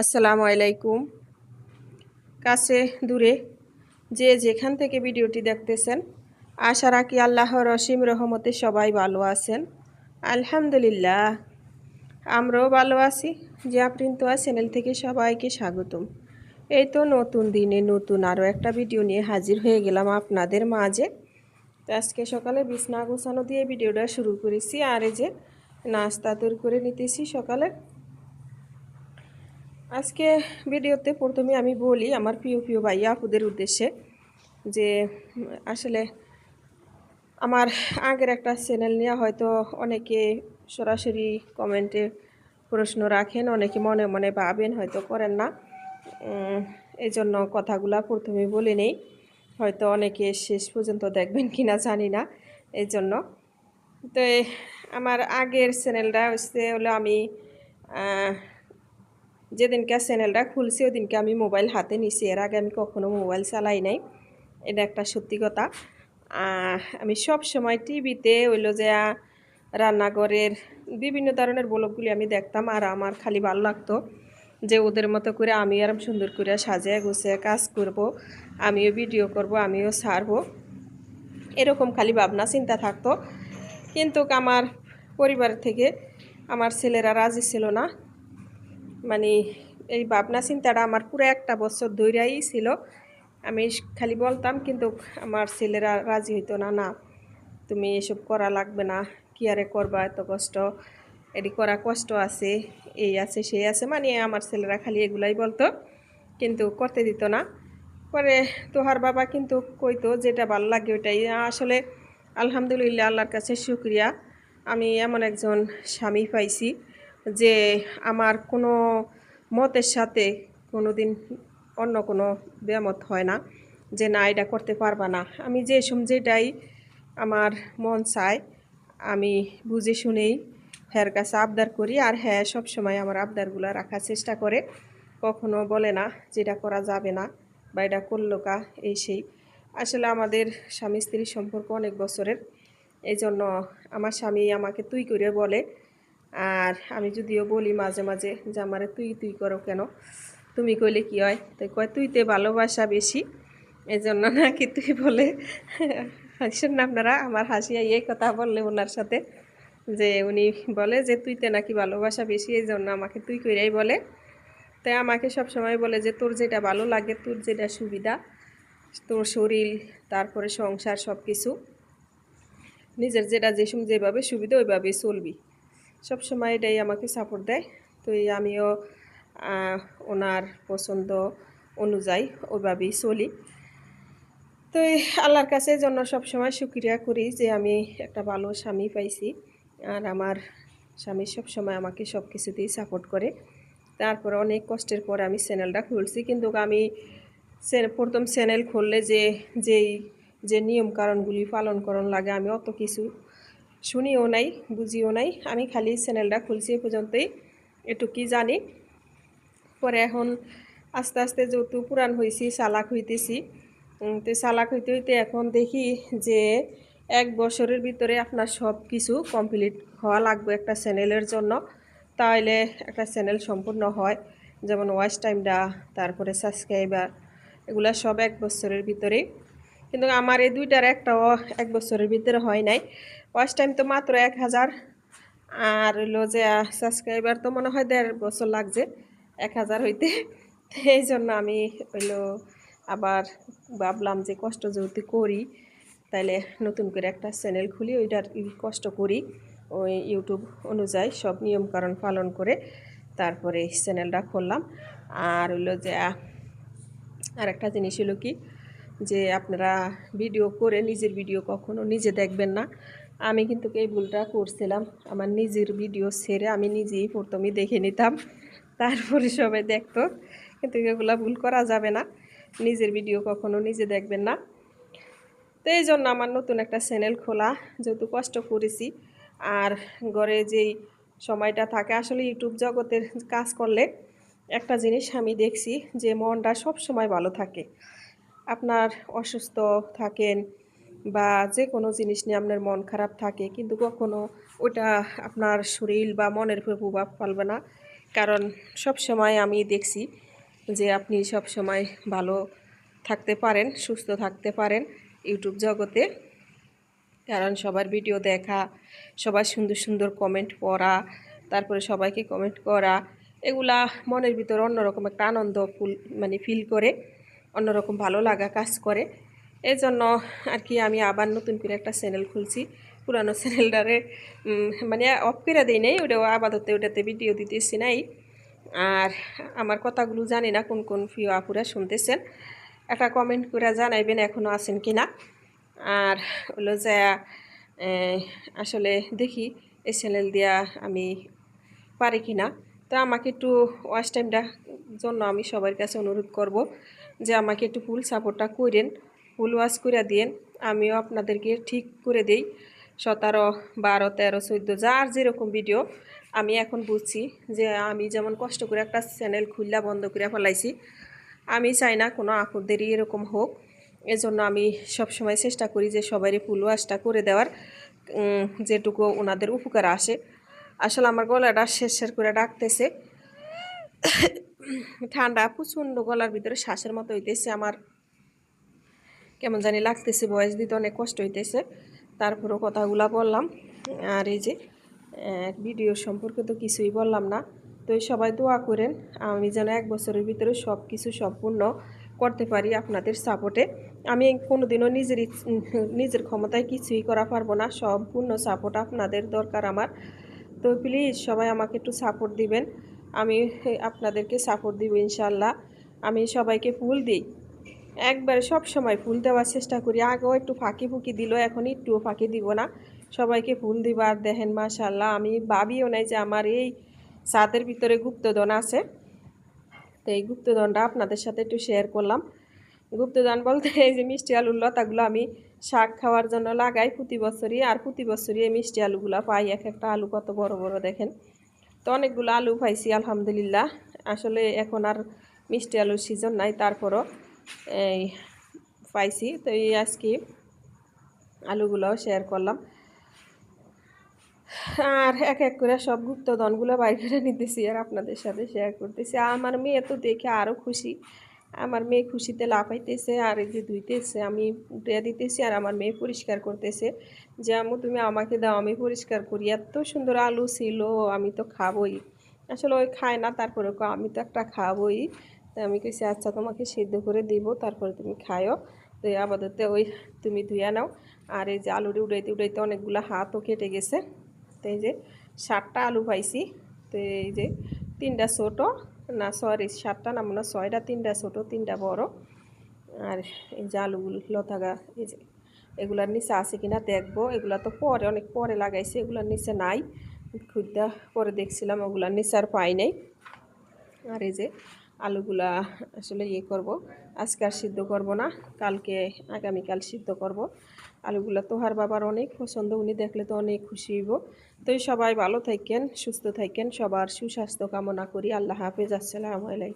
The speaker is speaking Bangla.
আসসালামু আলাইকুম। কাছে দূরে যে যেখান থেকে ভিডিওটি দেখতেছেন, আশা রাখি আল্লাহর অসীম রহমতে সবাই ভালো আছেন। আলহামদুলিল্লাহ, আমরাও ভালো আছি। জিয়া প্রিন্টোয়া চ্যানেল থেকে সবাইকে স্বাগতম। এই তো নতুন দিনে নতুন আরও একটা ভিডিও নিয়ে হাজির হয়ে গেলাম আপনাদের মাঝে। তো আজকে সকালে বিছনা গোছানো দিয়ে ভিডিওটা শুরু করেছি আর এই যে নাস্তা তৈরি করে নিতেছি সকালে। আজকে ভিডিওতে প্রথমে আমি বলি আমার প্রিয় প্রিয় ভাইয়া আপুদের উদ্দেশ্যে যে, আসলে আমার আগের একটা চ্যানেল নিয়ে হয়তো অনেকে সরাসরি কমেন্টে প্রশ্ন রাখেন, অনেকে মনে মনে ভাবেন, হয়তো করেন না। এই জন্য কথাগুলা প্রথমে বলে নেই। হয়তো অনেকে শেষ পর্যন্ত দেখবেন কি না জানি না। এই জন্য তো আমার আগের চ্যানেলটা হচ্ছে হলো আমি যেদিনকে চ্যানেলটা খুলছি ওদিনকে আমি মোবাইল হাতে নিছি। এর আগে আমি কখনো মোবাইল চালাই নাই। এটা একটা সত্যি কথা। আমি সব সময় টিভিতে হইল যে রান্নাঘরের বিভিন্ন ধরনের ব্লগগুলি আমি দেখতাম, আর আমার খালি ভালো লাগতো যে ওদের মতো করে আমি আরাম সুন্দর করে সাজিয়ে গুছিয়ে কাজ করব, আমিও ভিডিও করব, আমিও ছাড়বো। এরকম খালি ভাবনা, চিন্তা থাকতো। কিন্তু আমার পরিবার থেকে আমার ছেলেরা রাজি ছিল না। মানে এই ভাবনা চিন্তাটা আমার পুরো একটা বছর ধৈর্যই ছিল। আমি খালি বলতাম, কিন্তু আমার ছেলেরা রাজি হইতো না না, তুমি এসব করা লাগবে না। কি আরে করবা এত কষ্ট? এটি করা কষ্ট আছে, এই আছে, সেই আছে। মানে আমার ছেলেরা খালি এগুলাই বলতো, কিন্তু করতে দিত না। পরে তোহার বাবা কিন্তু কইতো, যেটা ভালো লাগে ওইটাই। আসলে আলহামদুলিল্লাহ আল্লাহর কাছে শুক্রিয়া। আমি এমন একজন স্বামী পাইছি। যে আমার কোনো মতের সাথে কোনো দিন অন্য কোনো ব্যামত হয় না, যে না, এটা করতে পারবা না। আমি যে যেটাই আমার মন চায়, আমি বুঝে শুনেই হ্যার কাছে আবদার করি। আর হ্যাঁ সব সময় আমার আবদারগুলো রাখার চেষ্টা করে। কখনো বলে না যেটা করা যাবে না বা এটা করল কা এই সেই। আসলে আমাদের স্বামী স্ত্রীর সম্পর্ক অনেক বছরের। এই জন্য আমার স্বামী আমাকে তুই করে বলে আর আমি যদিও বলি মাঝে মাঝে যে আমারে তুই তুই করো কেন? তুমি কইলে কি হয়? তাই কয়, তুইতে ভালোবাসা বেশি? এই জন্য নাকি তুই বলে হাসেন না আপনারা, আমার হাসিয়া এই কথা বললে ওনার সাথে, যে উনি বলে যে, তুইতে নাকি ভালোবাসা বেশি? এই জন্য আমাকে তুই কইরাই বলে। তাই আমাকে সব সময় বলে যে, তোর যেটা ভালো লাগে, তোর যেটা সুবিধা, তোর শরীর, তারপরে সংসার সব কিছু নিজের যেটা যে সম- যেভাবে সুবিধা, ওইভাবেই চলবি। সব সময় এটাই আমাকে সাপোর্ট দেয়। তো এই আমিও ওনার পছন্দ অনুযায়ী ওইভাবেই চলি। তো আল্লাহর কাছে জন্য সবসময় শুক্রিয়া করি যে আমি একটা ভালো স্বামী পাইছি। আর আমার স্বামী সবসময় আমাকে সব কিছুতেই সাপোর্ট করে। তারপর অনেক কষ্টের পর আমি চ্যানেলটা খুলছি। কিন্তু আমি প্রথম চ্যানেল খুললে যে, যেই, যে নিয়ম কারণগুলি পালন করণ লাগে আমি অত কিছু শুনিও নাই, বুঝিও নাই। আমি খালি চ্যানেলটা খুলছি এ পর্যন্তই একটু কি জানি। পরে এখন আস্তে আস্তে যেহেতু পুরান হয়েছি চালাক হইতেছি তো চালাক হইতে হইতে এখন দেখি যে এক বছরের ভিতরে আপনার সব কিছু কমপ্লিট হওয়া লাগবে একটা চ্যানেলের জন্য। তাহলে একটা চ্যানেল সম্পূর্ণ হয়, যেমন ওয়াচ টাইমটা তারপরে সাবস্ক্রাইবার এগুলা সব এক বছরের ভিতরেই। কিন্তু আমার এই দুইটার একটাও এক বছরের ভিতরে হয় নাই। ওয়াচ টাইম তো মাত্র এক হাজার। আর হইল যে সাবস্ক্রাইবার তো মনে হয় দেড় বছর লাগছে, এক হাজার হইতে। এই জন্য আমি হইল আবার ভাবলাম যে, কষ্ট যেহেতু করি, তাইলে নতুন করে একটা চ্যানেল খুলি, ওইটার কষ্ট করি, ওই ইউটিউব অনুযায়ী সব নিয়মকানুন পালন করে তারপরে চ্যানেলটা খুললাম। আর হইল যে আর একটা জিনিস হলো কি, যে আপনারা ভিডিও করে নিজের ভিডিও কখনো নিজে দেখবেন না। আমি কিন্তু এই ভুলটা করছিলাম। আমার নিজের ভিডিও ছেড়ে আমি নিজেই প্রথমেই দেখে নিতাম। তারপরে সবাই দেখতো। কিন্তু এগুলো ভুল করা যাবে না। নিজের ভিডিও কখনো নিজে দেখবেন না। তো এই জন্য আমার নতুন একটা চ্যানেল খোলা, যেহেতু কষ্ট করেছি। আর ঘরে যেই সময়টা থাকে, আসলে ইউটিউব জগতের কাজ করলে একটা জিনিস আমি দেখছি যে মনটা সব সময় ভালো থাকে। আপনার অসুস্থ থাকেন বা যে কোনো জিনিস নিয়ে আপনার মন খারাপ থাকে, কিন্তু কখনো ওটা আপনার শরীর বা মনের উপর প্রভাব ফেলবে না। কারণ সব সময় আমি দেখছি যে আপনি সব সময় ভালো থাকতে পারেন, সুস্থ থাকতে পারেন ইউটিউব জগতে। কারণ সবার ভিডিও দেখা, সবার সুন্দর সুন্দর কমেন্ট পড়া, তারপরে সবাইকে কমেন্ট করা, এগুলা মনের ভিতর অন্যরকম একটা আনন্দ ফুল মানে ফিল করে, অন্যরকম ভালো লাগা কাজ করে। এই জন্য আর কি আমি আবার নতুন করে একটা চ্যানেল খুলছি। পুরানো চ্যানেলটারে মানে অফ করে দিই নেই ওটা আপাতত ওটাতে ভিডিও দিতেছি নাই। আর আমার কথাগুলো জানি না কোন কোন প্রিয় আপুরা শুনতেছেন। একটা কমেন্ট করে জানাইবেন এখনও আছেন কি না আর হলো যে আসলে দেখি এই চ্যানেল দিয়া আমি পারি কি না তো আমাকে একটু ওয়াচ টাইমটা জন্য আমি সবার কাছে অনুরোধ করব যে আমাকে একটু ফুল সাপোর্টটা করেন। ফুল ওয়াশ করে দিন আমিও আপনাদেরকে ঠিক করে দেই। সতেরো, বারো, তেরো, চোদ্দ, যার যেরকম ভিডিও আমি এখন বুঝছি যে আমি যেমন কষ্ট করে একটা চ্যানেল খুললা, বন্ধ করে ফেলাইছি, আমি চাই না কোনো আপুরদেরই এরকম হোক। এজন্য আমি সবসময় চেষ্টা করি যে সবারই ফুল ওয়াশটা করে দেওয়ার যেটুকু ওনাদের উপকার আসে। আসলে আমার গলাটা শেষ শেষ করে ডাকতেছে। ঠান্ডা প্রচণ্ড গলার ভিতরে শ্বাসের মতো হইতেছে আমার। কেমন জানি লাগতেছে, বয়স দিতে অনেক কষ্ট হইতেছে। তারপরেও কথাগুলা বললাম। আর এই যে ভিডিও সম্পর্কে তো কিছুই বললাম না। তো সবাই দোয়া করেন, আমি যেন এক বছরের ভিতরে সব কিছু সম্পূর্ণ করতে পারি আপনাদের সাপোর্টে আমি কোনোদিনও নিজের নিজের ক্ষমতায় কিছুই করা পারব না, সম্পূর্ণ সাপোর্ট আপনাদের দরকার আমার। তো প্লিজ সবাই আমাকে একটু সাপোর্ট দিবেন। আমি আপনাদেরকে সাপোর্ট দিব ইনশাল্লাহ আমি সবাইকে ফুল দিই। একবারে সব সময় ফুল দেওয়ার চেষ্টা করি। আগেও একটু ফাঁকি ফুঁকি দিল, এখন একটুও ফাঁকি দিব না। সবাইকে ফুল দিবার দেখেন মাশাল্লাহ আমি ভাবিও নাই যে আমার এই ছাদের ভিতরে গুপ্তধন আছে। তো এই গুপ্তধনটা আপনাদের সাথে একটু শেয়ার করলাম। গুপ্তধন বলতে এই যে মিষ্টি আলুর লতাগুলো আমি শাক খাওয়ার জন্য লাগাই প্রতি বছরই, আর প্রতি বছরই এই মিষ্টি আলুগুলো পাই। এক একটা আলু কত বড় বড় দেখেন। তো অনেকগুলো আলু পাইছি, আলহামদুলিল্লাহ। আসলে এখন আর মিষ্টি আলুর সিজন নাই, তারপরও এই পাইছি। তো এই আজকে আলুগুলোও শেয়ার করলাম। আর এক এক করে সব গুপ্তধনগুলো বাইর করে নিতেছি আর আপনাদের সাথে শেয়ার করতেছি। আমার মেয়ে তো দেখে আরও খুশি। আমার মেয়ে খুশিতে লাফাইতেছে আর এই যে ধুইতেছে, আমি উঠে দিতেছি আর আমার মেয়ে পরিষ্কার করতেছে। যে, আম্মু, তুমি আমাকে দাও, আমি পরিষ্কার করি। এত সুন্দর আলু ছিল, আমি তো খাবোই। আসলে ওই খায় না তারপরে আমি তো একটা খাবোই। তো আমি কেছি আচ্ছা তোমাকে সিদ্ধ করে দিব, তারপরে তুমি খায়ও তো আপাতত ওই তুমি ধুইয়া নাও। আর এই যে আলুটি উড়াইতে উড়াইতে অনেকগুলো হাতও কেটে গেছে। তো এই যে সাতটা আলু পাইছি। তো এই যে তিনটা ছোটো, না সরি সাতটা না, মনে হয় ছয়টা, তিনটা ছোটো, তিনটা বড়। আর এই যে আলুগুলো, লতাগা, এই যে এগুলার নিচে আছে কিনা দেখব। এগুলা তো পরে, অনেক পরে লাগাইছে, এগুলার নিচে নাই। খুঁজতে পরে দেখছিলাম, ওগুলার নিচে আর পাই নাই। আর এই যে আলুগুলা আসলে ইয়ে করব। আজকে আর সিদ্ধ করব না, কালকে, আগামীকাল সিদ্ধ করব। আলুগুলা তোহার বাবার অনেক পছন্দ, উনি দেখলে তো অনেক খুশি হইব। তো সবাই ভালো থাকেন, সুস্থ থাকেন, সবার সুস্বাস্থ্য কামনা করি। আল্লাহ হাফেজ, আসসালামু আলাইকুম।